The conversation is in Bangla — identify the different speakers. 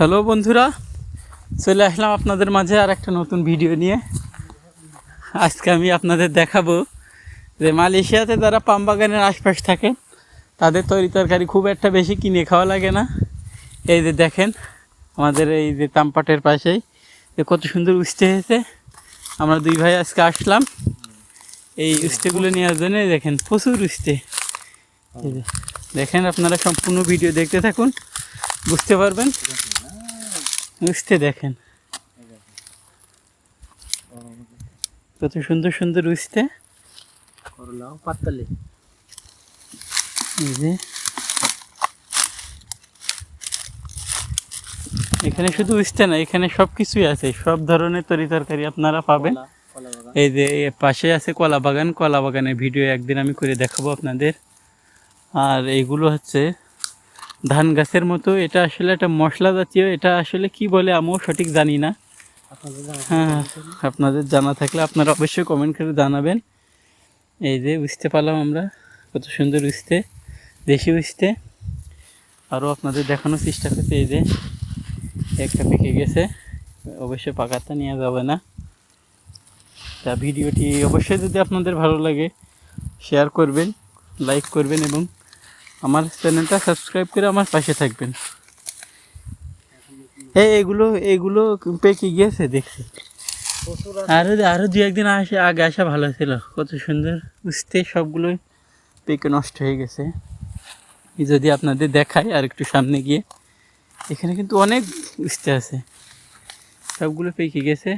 Speaker 1: হ্যালো বন্ধুরা, চলে আসলাম আপনাদের মাঝে আর একটা নতুন ভিডিও নিয়ে। আজকে আমি আপনাদের দেখাবো যে মালয়েশিয়াতে যারা পাম বাগানের আশপাশ থাকে, তাদের তরি তরকারি খুব একটা বেশি কিনে খাওয়া লাগে না। এই যে দেখেন, আমাদের এই যে তামপাটের পাশেই যে কত সুন্দর উস্তে হয়েছে। আমরা দুই ভাই আজকে আসলাম, এই উস্তেগুলো নেওয়ার জন্য দেখেন প্রচুর উস্তে। দেখেন আপনারা সম্পূর্ণ ভিডিও দেখতে থাকুন, বুঝতে পারবেন। উস্তে দেখেন। কত সুন্দর সুন্দর
Speaker 2: পাতালে।
Speaker 1: এই যে। এখানে শুধু উস্তে না এখানে সব কিছুই আছে সব ধরনের তরি তরকারি আপনারা পাবেন। এই যে পাশে আছে কলা বাগান কলা বাগানের ভিডিও একদিন আমি করে দেখাবো আপনাদের। আর এইগুলো হচ্ছে ধান গাছের মতো এটা আসলে একটা মশলা জাতীয় এটা আসলে কি বলে আমিও সঠিক জানি না। হ্যাঁ আপনাদের জানা থাকলে আপনারা অবশ্যই কমেন্ট করে জানাবেন। এই যে বুঝতে পারলাম আমরা কত সুন্দর উঠতে দেশি উঠতে আরও আপনাদের দেখানোর চেষ্টা করছি এই যে একটা পেকে গেছে অবশ্যই পাকাটা নেওয়া যাবে না। তা ভিডিওটি অবশ্যই যদি আপনাদের ভালো লাগে শেয়ার করবেন লাইক করবেন এবং আমার চ্যানেলটা সাবস্ক্রাইব করে আমার পাশে থাকবেন। এই এগুলো এগুলো পেকে গিয়েছে, দেখছি।
Speaker 2: প্রচুর
Speaker 1: আরও আরও দু একদিন আসে, আগে আসা ভালো ছিল। কত সুন্দর উঠতে সবগুলোই পেকে নষ্ট হয়ে গেছে। যদি আপনাদের দেখায় আর একটু সামনে গিয়ে। এখানে কিন্তু অনেক উঠতে আছে। সবগুলো পেকে গেছে।